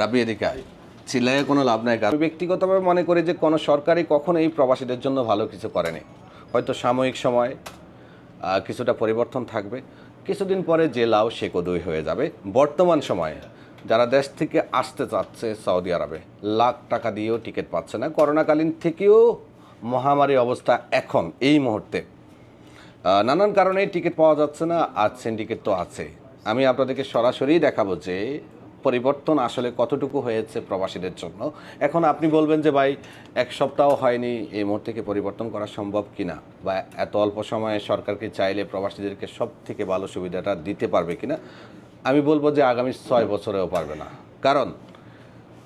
রাবি এদিকে আয়। চিল্লাইয়ে কোনো লাভ নাই, কারণ ব্যক্তিগতভাবে মনে করি যে কোনো সরকারই কখনো এই প্রবাসীদের জন্য ভালো কিছু করেনি। হয়তো সাময়িক সময় কিছুটা পরিবর্তন থাকবে। কিছুদিন পরে যে লাউ সে কদুই হয়ে যাবে। বর্তমান সময়ে যারা দেশ থেকে আসতে চাচ্ছে সৌদি আরবে, লাখ টাকা দিয়েও টিকিট পাচ্ছে না। করোনাকালীন থেকেও মহামারী অবস্থা এখন, এই মুহূর্তে। নানান কারণে টিকিট পাওয়া যাচ্ছে না আর সিন্ডিকেট তো আছে। আমি আপনাদেরকে সরাসরি দেখাবো যে পরিবর্তন আসলে কতটুকু হয়েছে প্রবাসীদের জন্য? এখন আপনি বলবেন যে, ভাই, এক সপ্তাহ হয়নি, এই মুহূর্তে পরিবর্তন করা সম্ভব কিনা? বা এত অল্প সময়ে সরকারকে চাইলে প্রবাসীদেরকে সব থেকে ভালো সুবিধাটা দিতে পারবে কিনা? আমি বলব যে, আগামী ছয় বছরেও পারবে না। কারণ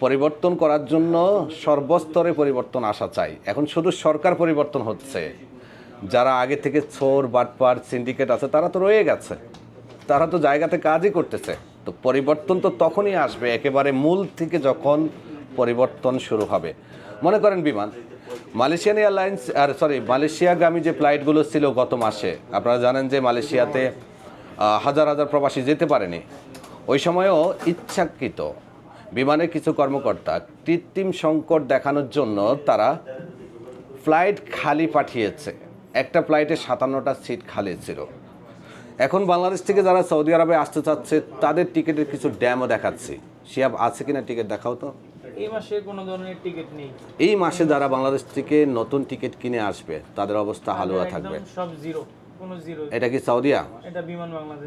পরিবর্তন করার জন্য সর্বস্তরে পরিবর্তন আসা চাই। এখন শুধু সরকার পরিবর্তন হচ্ছে। যারা আগে থেকে ছোর বাটপার, সিন্ডিকেট আছে, তারা তো রয়ে গেছে। তারা তো জায়গাতে কাজই করতেছে। তো পরিবর্তন তো তখনই আসবে, একেবারে মূল থেকে যখন পরিবর্তন শুরু হবে। মনে করেন বিমান, মালয়েশিয়ান এয়ারলাইন্স, আর সরি মালয়েশিয়াগামী যে ফ্লাইটগুলো ছিল গত মাসে, আপনারা জানেন যে মালয়েশিয়াতে হাজার হাজার প্রবাসী যেতে পারেনি। ওই সময়ও ইচ্ছাকৃত বিমানের কিছু কর্মকর্তা কৃত্রিম সংকট দেখানোর জন্য তারা ফ্লাইট খালি পাঠিয়েছে। একটা ফ্লাইটে সাতান্নটা সিট খালি ছিল। এখন বাংলাদেশ থেকে যারা সৌদি আরবে আসতে চাচ্ছে তাদের টিকিটের কিছু ড্যামও দেখাচ্ছি। শিয়াব আছে কিনা টিকিট দেখাও তো। এই মাসে কোনো ধরনের টিকিট নেই। এই মাসে যারা বাংলাদেশ থেকে নতুন টিকিট কিনে আসবে তাদের অবস্থা হালুয়া থাকবে। সব জিরো এটা কি সৌদিয়া?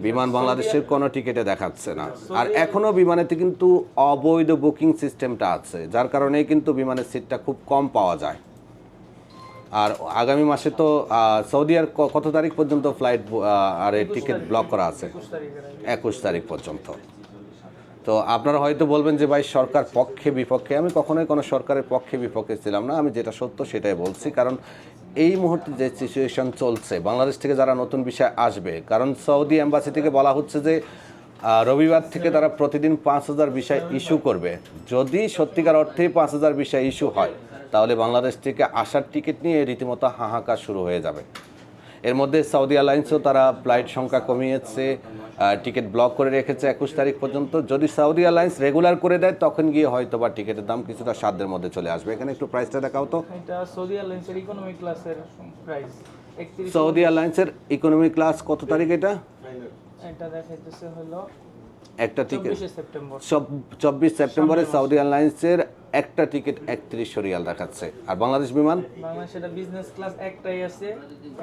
বিমান বাংলাদেশের কোনো টিকিটে দেখাচ্ছে না। আর এখনও বিমানেতে কিন্তু অবৈধ বুকিং সিস্টেমটা আছে যার কারণে কিন্তু বিমানের সিটটা খুব কম পাওয়া যায়। আর আগামী মাসে তো সৌদি আর ক- কত তারিখ পর্যন্ত ফ্লাইট আর টিকিট ব্লক করা আছে? একুশ তারিখ পর্যন্ত। তো আপনারা হয়তো বলবেন যে ভাই সরকার পক্ষে বিপক্ষে? আমি কখনোই কোনো সরকারের পক্ষে বিপক্ষে ছিলাম না। আমি যেটা সত্য সেটাই বলছি। কারণ এই মুহূর্তে যে সিচুয়েশন চলছে বাংলাদেশ থেকে যারা নতুন বিষয় আসবে কারণ সৌদি এম্বাসি থেকে বলা হচ্ছে যে রবিবার থেকে তারা প্রতিদিন পাঁচ হাজার বিষয় ইস্যু করবে। যদি সত্যিকার অর্থেই পাঁচ হাজার বিষয় ইস্যু হয় তাহলে বাংলাদেশ থেকে আসার টিকিট নিয়ে রীতিমতো হাহাকার শুরু হয়ে যাবে। এর মধ্যে সৌদি এয়ারলাইন্সও তারা ফ্লাইট সংখ্যা কমিয়েছে টিকিট ব্লক করে রেখেছে একুশ তারিখ পর্যন্ত। যদি সৌদি এয়ারলাইন্স রেগুলার করে দেয় তখন গিয়ে হয়তো বা টিকিটের দাম কিছুটা সাধ্যের মধ্যে চলে আসবে। এখানে একটু প্রাইসটা দেখাও তো। এটা সৌদি এয়ারলাইন্সের ইকোনমি ক্লাসের প্রাইস সৌদি এয়ারলাইন্সের ইকোনমি ক্লাস কত তারিখ এটা? এটা দেখাইতেছে হলো একটা টিকিট চব্বিশ সেপ্টেম্বরে। সৌদি এয়ারলাইন্সের একটা টিকিট একত্রিশশো রিয়াল দেখাচ্ছে। আর বাংলাদেশ বিমান? বিজনেস ক্লাস একটাই আছে।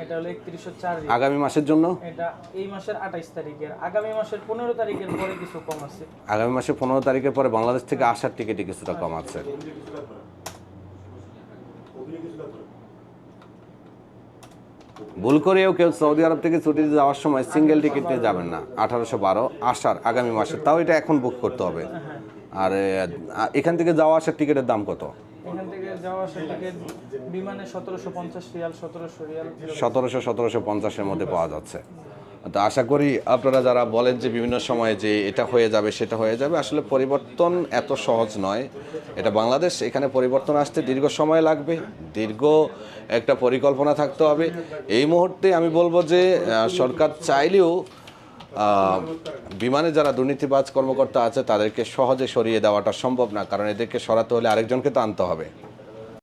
এটা হলো একত্রিশশো চার আগামী মাসের জন্য? এটা এই মাসের আঠাইশ তারিখের। আগামী মাসের পনেরো তারিখের পরে কিছু কম আছে। আগামী মাসের পনেরো তারিখের পরে বাংলাদেশ থেকে আসার টিকিটে কিছুটা কম আছে। ভুল করেও কেউ সৌদি আরব থেকে ছুটিতে যাওয়ার সময় সিঙ্গেল টিকিট নিয়ে যাবেন না। আঠারোশো বারো আসার আগামী মাসে। তাও এটা এখন বুক করতে হবে। আর এখান থেকে যাওয়া আসার টিকিটের দাম কত? সতেরোশো সতেরোশো পঞ্চাশের মধ্যে পাওয়া যাচ্ছে। তো আশা করি আপনারা যারা বলেন যে বিভিন্ন সময়ে যে এটা হয়ে যাবে, সেটা হয়ে যাবে, আসলে পরিবর্তন এত সহজ নয়। এটা বাংলাদেশ, এখানে পরিবর্তন আসতে দীর্ঘ সময় লাগবে, দীর্ঘ একটা পরিকল্পনা থাকতে হবে। এই মুহূর্তে আমি বলব যে সরকার চাইলেও বিমানে যারা দুর্নীতিবাজ কর্মকর্তা আছে, তাদেরকে সহজে সরিয়ে দেওয়াটা সম্ভব না, কারণ এদেরকে সরাতে হলে আরেকজনকে তো আনতে হবে।